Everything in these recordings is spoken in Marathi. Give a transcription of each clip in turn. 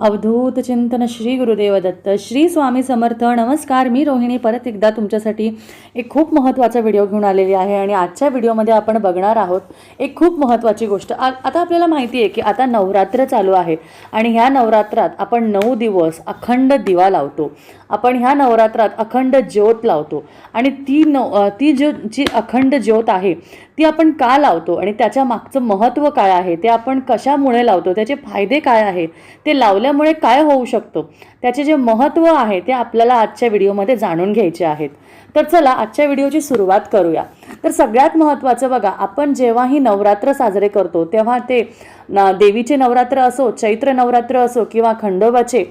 अवधूत चिंतन श्री गुरुदेव दत्त श्री स्वामी समर्थ नमस्कार. मी रोहिणी परत एकदा तुमच्यासाठी एक खूप महत्त्वाचा व्हिडिओ घेऊन आलेली आहे आणि आजच्या व्हिडिओमध्ये आपण बघणार आहोत एक खूप महत्त्वाची गोष्ट. आ आता आपल्याला माहिती आहे की आता नवरात्र चालू आहे आणि ह्या नवरात्रात आपण नऊ दिवस अखंड दिवा लावतो. आपण ह्या नवरात्रात अखंड ज्योत लावतो आणि ती नव ती ज्यो जी अखंड ज्योत आहे ती आपण का लावतो आणि त्याच्या मागचं महत्त्व काय आहे ते आपण कशामुळे लावतो त्याचे फायदे काय आहे ते लावले लावल्यामुळे काय होऊ शकतो? त्याचे जे महत्त्व आहे ते आपल्याला आजच्या व्हिडिओमध्ये जाणून घ्यायचे आहेत. तर चला आजच्या व्हिडिओची सुरुवात करूया. तर सगळ्यात महत्त्वाचं बघा आपण जेव्हाही नवरात्र साजरे करतो तेव्हा ते देवीचे नवरात्र असो चैत्र नवरात्र असो किंवा खंडोबाचे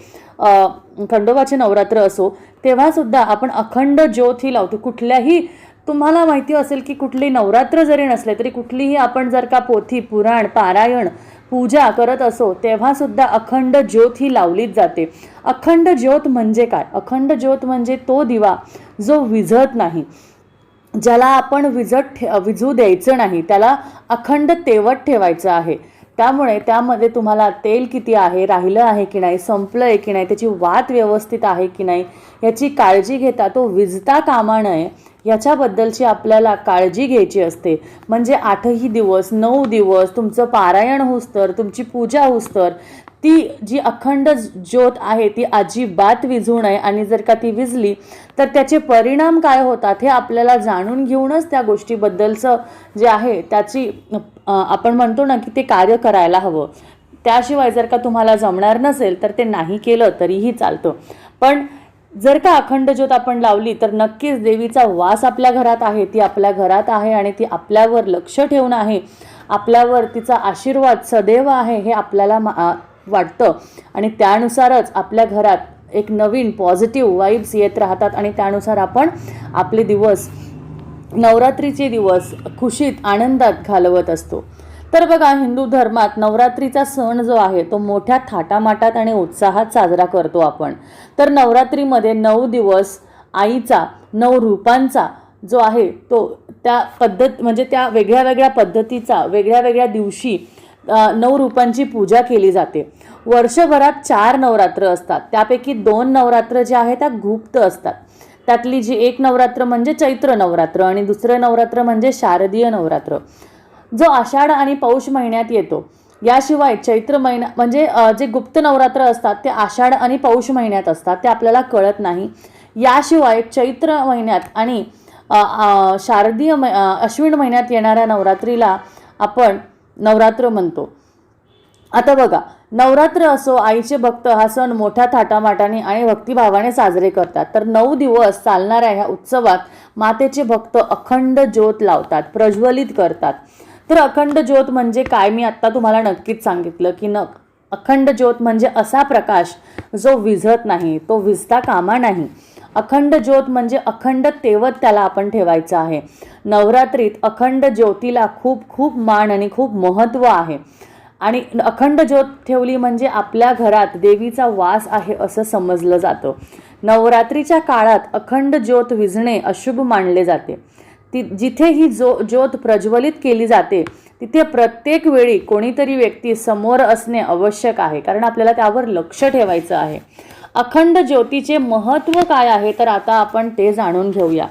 खंडोबाचे नवरात्र असो तेव्हासुद्धा आपण अखंड ज्योत ही लावतो. कुठल्याही तुम्हाला माहिती असेल की कुठली नवरात्र जरी नसले तरी कुठलीही आपण जर का पोथी पुराण पारायण पूजा करत असो तेव्हासुद्धा अखंड ज्योत ही लावलीच जाते. अखंड ज्योत म्हणजे काय? अखंड ज्योत म्हणजे तो दिवा जो विझत नाही. ज्याला आपण विजत ठे विझू द्यायचं नाही त्याला अखंड तेवत ठेवायचं आहे. त्यामुळे त्यामध्ये तुम्हाला तेल किती आहे राहिलं आहे की नाही संपलं आहे की नाही त्याची वात व्यवस्थित आहे की नाही याची काळजी घेता तो विजता कामा नये. याच्याबद्दलची आपल्याला काळजी घ्यायची असते. म्हणजे आठही दिवस नऊ दिवस तुमचं पारायण होस्तर तुमची पूजा होस्तर ती जी अखंड ज्योत आहे ती अजिबात विझू नये. आणि जर का ती विझली तर त्याचे परिणाम काय होतात हे आपल्याला जाणून घेऊनच त्या गोष्टीबद्दलचं जे आहे त्याची आपण म्हणतो ना की ते कार्य करायला हवं. त्याशिवाय जर का तुम्हाला जमणार नसेल तर ते नाही केलं तरीही चालतं. पण जर का अखंड ज्योत आपण लावली तर नक्कीच देवीचा वास आपल्या घरात आहे ती आपल्या घरात आहे आणि ती आपल्यावर लक्ष ठेवून आहे. आपल्यावर तिचा आशीर्वाद सदैव आहे हे आपल्याला मा- वाटतं. आणि त्यानुसारच आपल्या घरात एक नवीन पॉझिटिव्ह वाईब्स येत राहतात आणि त्यानुसार आपण आपले दिवस नवरात्रीचे दिवस खुशीत आनंदात घालवत असतो. तर बघा हिंदू धर्मात नवरात्रीचा सण जो आहे तो मोठ्या थाटामाटात आणि उत्साहात साजरा करतो आपण. तर नवरात्रीमध्ये नऊ दिवस आईचा नऊ रूपांचा जो आहे तो त्या पद्धत म्हणजे त्या वेगळ्या वेगळ्या पद्धतीचा वेगळ्या वेगळ्या दिवशी नऊ रूपांची पूजा केली जाते. वर्षभरात चार नवरात्र असतात. त्यापैकी दोन नवरात्र जे आहेत त्या गुप्त असतात. त्यातली जी एक नवरात्र म्हणजे चैत्र नवरात्र आणि दुसरं नवरात्र म्हणजे शारदीय नवरात्र. जो आषाढ आणि पौष महिन्यात येतो. याशिवाय चैत्र महिना म्हणजे जे गुप्त नवरात्र असतात ते आषाढ आणि पौष महिन्यात असतात ते आपल्याला कळत नाही. याशिवाय चैत्र महिन्यात आणि शारदीय म अश्विन महिन्यात येणाऱ्या नवरात्रीला आपण नवरात्र म्हणतो. आता बघा नवरात्र असो आईचे भक्त हा सण मोठ्या थाटामाटाने आणि भक्तिभावाने साजरे करतात. तर नऊ दिवस चालणाऱ्या ह्या उत्सवात मातेचे भक्त अखंड ज्योत लावतात प्रज्वलित करतात. तर अखंड ज्योत म्हणजे काय? मी आत्ता तुम्हाला नक्कीच सांगितलं की न अखंड ज्योत म्हणजे असा प्रकाश जो विझत नाही तो विझता कामा नाही. अखंड ज्योत म्हणजे अखंड तेवत त्याला आपण ठेवायचं आहे. नवरात्रीत अखंड ज्योतीला खूप खूप मान आणि खूप महत्त्व आहे. आणि अखंड ज्योत ठेवली म्हणजे आपल्या घरात देवीचा वास आहे असं समजलं जातं. नवरात्रीच्या काळात अखंड ज्योत विझणे अशुभ मानले जाते. ती जिथे ही जो ज्योत प्रज्वलित केली जाते तिथे प्रत्येक वेळी कोणीतरी व्यक्ती समोर असणे आवश्यक आहे. कारण आपल्याला त्यावर लक्ष ठेवायचं आहे. अखंड ज्योतीचे महत्त्व काय आहे तर आता आपण ते जाणून घेऊया.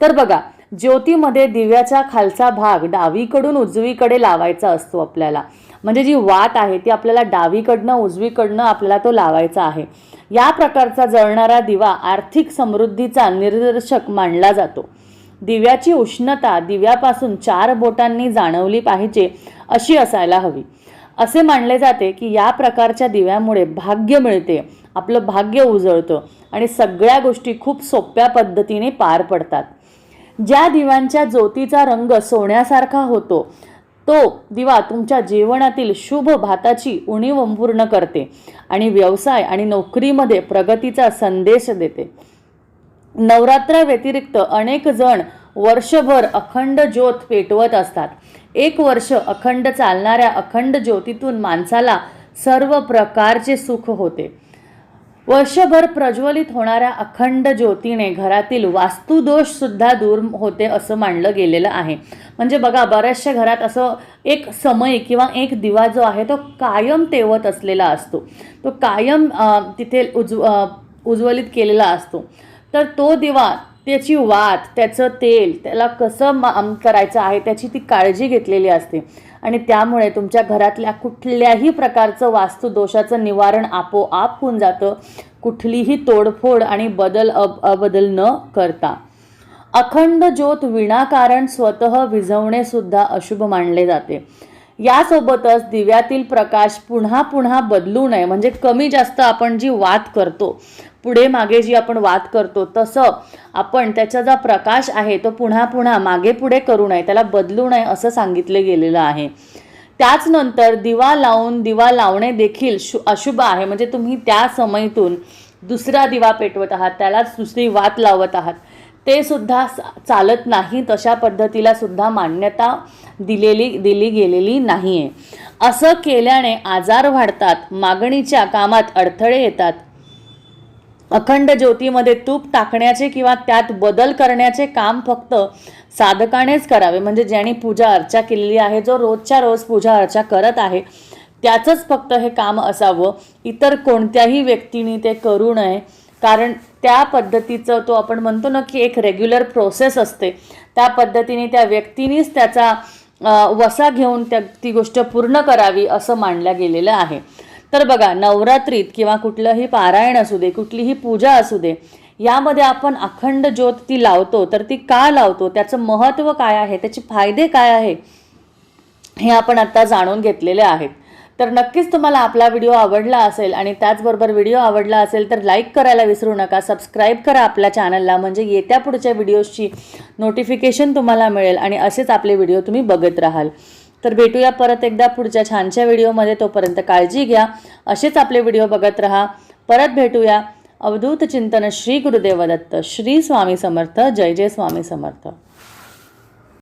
तर बघा ज्योतीमध्ये दिव्याचा खालचा भाग डावीकडून उजवीकडे लावायचा असतो आपल्याला. म्हणजे जी वात आहे ती आपल्याला डावीकडनं उजवीकडनं आपल्याला तो लावायचा आहे. या प्रकारचा जळणारा दिवा आर्थिक समृद्धीचा निर्देशक मानला जातो. दिव्याची उष्णता दिव्यापासून चार बोटांनी जाणवली पाहिजे अशी असायला हवी. असे मानले जाते की या प्रकारच्या दिव्यामुळे भाग्य मिळते आपलं भाग्य उजळतं आणि सगळ्या गोष्टी खूप सोप्या पद्धतीने पार पडतात. ज्या दिव्यांच्या ज्योतीचा रंग सोन्यासारखा होतो तो दिवा तुमच्या जीवनातील शुभ भाताची उणीव पूर्ण करते आणि व्यवसाय आणि नोकरीमध्ये प्रगतीचा संदेश देते. नवरात्रा व्यतिरिक्त अनेक जण वर्षभर अखंड ज्योत पेटवत असतात. एक वर्ष अखंड चालणाऱ्या अखंड ज्योतीतून माणसाला सर्व प्रकारचे सुख होते. वर्षभर प्रज्वलित होणाऱ्या अखंड ज्योतीने घरातील वास्तुदोषसुद्धा दूर होते असं मानलं गेलेलं आहे. म्हणजे बघा बऱ्याचशा घरात असं एक समय किंवा एक दिवा जो आहे तो कायम तेवत असलेला असतो. तो कायम तिथे उज्व उज्वलित केलेला असतो. तर तो दिवा त्याची वात त्याचं तेल त्याला कसं मा करायचं आहे त्याची ती काळजी घेतलेली असते. आणि त्यामुळे तुमच्या घरातल्या कुठल्याही प्रकारचं वास्तुदोषाचं निवारण आपोआप होऊन जातं. कुठलीही तोडफोड आणि बदल अब अबदल न करता. अखंड ज्योत विनाकारण स्वतः विझवणे सुद्धा अशुभ मानले जाते. यासोबतच दिव्यातील प्रकाश पुन्हा पुन्हा बदलू नये. म्हणजे कमी जास्त आपण जी वात करतो पुढे मागे जी आपण वाद करतो तसं आपण त्याचा जो प्रकाश आहे तो पुन्हा पुन्हा मागे पुढे करू नये. त्याला बदलू नये असं सांगितले गेलेलं आहे. त्याच नंतर दिवा लावून दिवा लावणे देखील शु अशुभ आहे. म्हणजे तुम्ही त्या समयीतून दुसरा दिवा पेटवत आहात त्यालाच दुसरी वात लावत आहात. ते सुद्धा चालत नाही तशा पद्धतीला सुद्धा मान्यता दिलेली दिली गेलेली नाही आहे असं केल्याने आजार वाढतात मागणीच्या कामात अडथळे येतात. अखंड ज्योतीमध्ये तूप टाकण्याचे किंवा त्यात बदल करण्याचे काम फक्त साधकानेच करावे. म्हणजे ज्यांनी पूजा अर्चा केलेली आहे जो रोजच्या रोज पूजा अर्चा करत आहे त्याचंच फक्त हे काम असावं. इतर कोणत्याही व्यक्तीने ते करू नये. कारण त्या पद्धतीचं तो आपण म्हणतो ना की एक रेग्युलर प्रोसेस असते. त्या पद्धतीने त्या व्यक्तीनेच त्याचा वसा घेऊन त्या ती गोष्ट पूर्ण करावी असं मानलं गेलेलं आहे. तर बघा नवरात्रीत किंवा कुठलंही पारायण असू दे कुठलीही पूजा असू दे यामध्ये आपण अखंड ज्योत ती लावतो तर ती का लावतो त्याचं महत्त्व काय आहे त्याचे फायदे काय आहे हे आपण आत्ता जाणून घेतलेले आहेत. तर नक्कीच तुम्हाला आपला व्हिडिओ आवडला असेल आणि त्याचबरोबर व्हिडिओ आवडला असेल तर लाईक करायला विसरू नका सबस्क्राईब करा आपल्या चॅनलला म्हणजे येत्या पुढच्या व्हिडिओजची नोटिफिकेशन तुम्हाला मिळेल आणि असेच आपले व्हिडिओ तुम्ही बघत राहाल. तर भेटूया परत एकदा पुढच्या छानशा व्हिडिओमध्ये तोपर्यंत काळजी घ्या असेच आपले व्हिडिओ बघत राहा. परत भेटूया. अवधूत चिंतन श्री गुरुदेव दत्त श्री स्वामी समर्थ जय जय स्वामी समर्थ.